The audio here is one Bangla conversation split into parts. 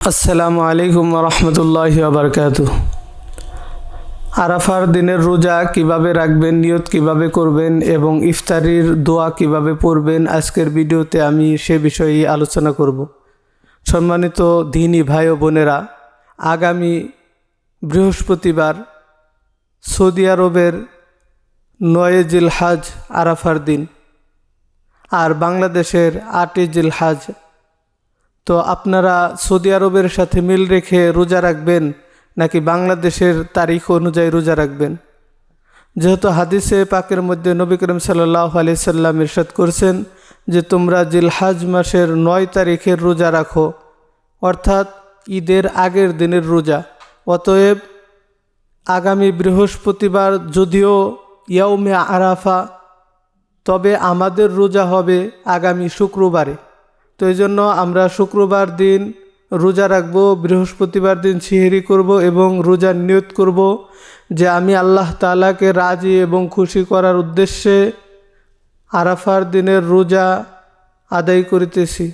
আসসালামু আলাইকুম রহমতুল্লাহ বারকাত আরাফার দিনের রোজা কীভাবে রাখবেন, নিয়ত কীভাবে করবেন এবং ইফতারির দোয়া কীভাবে পড়বেন, আজকের ভিডিওতে আমি সে বিষয়ে আলোচনা করব। সম্মানিত দিনী ভাই ও বোনেরা, আগামী বৃহস্পতিবার সৌদি আরবের নয় জিলহাজ আরাফার দিন, আর বাংলাদেশের আটই জিল হাজ তো আপনারা সৌদি আরবের সাথে মিল রেখে রোজা রাখবেন নাকি বাংলাদেশের তারিখ অনুযায়ী রোজা রাখবেন? যেহেতু হাদিসে পাকের মধ্যে নবী করিম সাল্লাহ আলি সাল্লাম ইরশাদ করছেন যে তোমরা জিলহাজ মাসের নয় তারিখের রোজা রাখো, অর্থাৎ ঈদের আগের দিনের রোজা। অতএব আগামী বৃহস্পতিবার যদিও ইয়াউমে আরাফা, তবে আমাদের রোজা হবে আগামী শুক্রবারে। তো এই জন্য আমরা শুক্রবার দিন রোজা রাখব, বৃহস্পতিবার দিন সিহেরি করব এবং রোজার নিয়ত করব যে আমি আল্লাহ তালাকে রাজি এবং খুশি করার উদ্দেশ্যে আরাফার দিনের রোজা আদায় করিতেছি।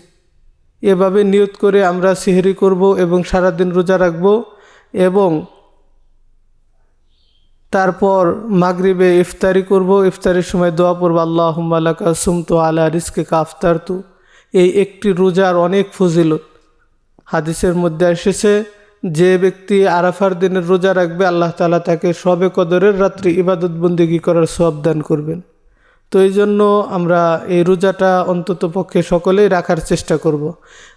এভাবে নিয়ত করে আমরা সিহেরি করব এবং সারাদিন রোজা রাখব এবং তারপর মাগরিবে ইফতারি করব। ইফতারির সময় দোয়া পড়ব আল্লাহ আল্লাহ সুমতো আলা রিস্কে কাফতার তু এই একটি রোজার অনেক ফজিলত। হাদিসের মধ্যে এসেছে, যে ব্যক্তি আরাফার দিনের রোজা রাখবে, আল্লাহ তালা তাকে সবে কদরের রাত্রি ইবাদত বন্দিগি করার সব দান করবেন। তো এই জন্য আমরা এই রোজাটা অন্তত পক্ষে সকলেই রাখার চেষ্টা করব।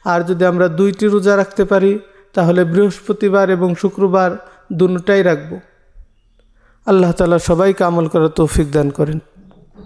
আর যদি আমরা দুইটি রোজা রাখতে পারি, তাহলে বৃহস্পতিবার এবং শুক্রবার দুটাই রাখব। আল্লাহ তালা সবাইকে আমল করার তৌফিক দান করেন।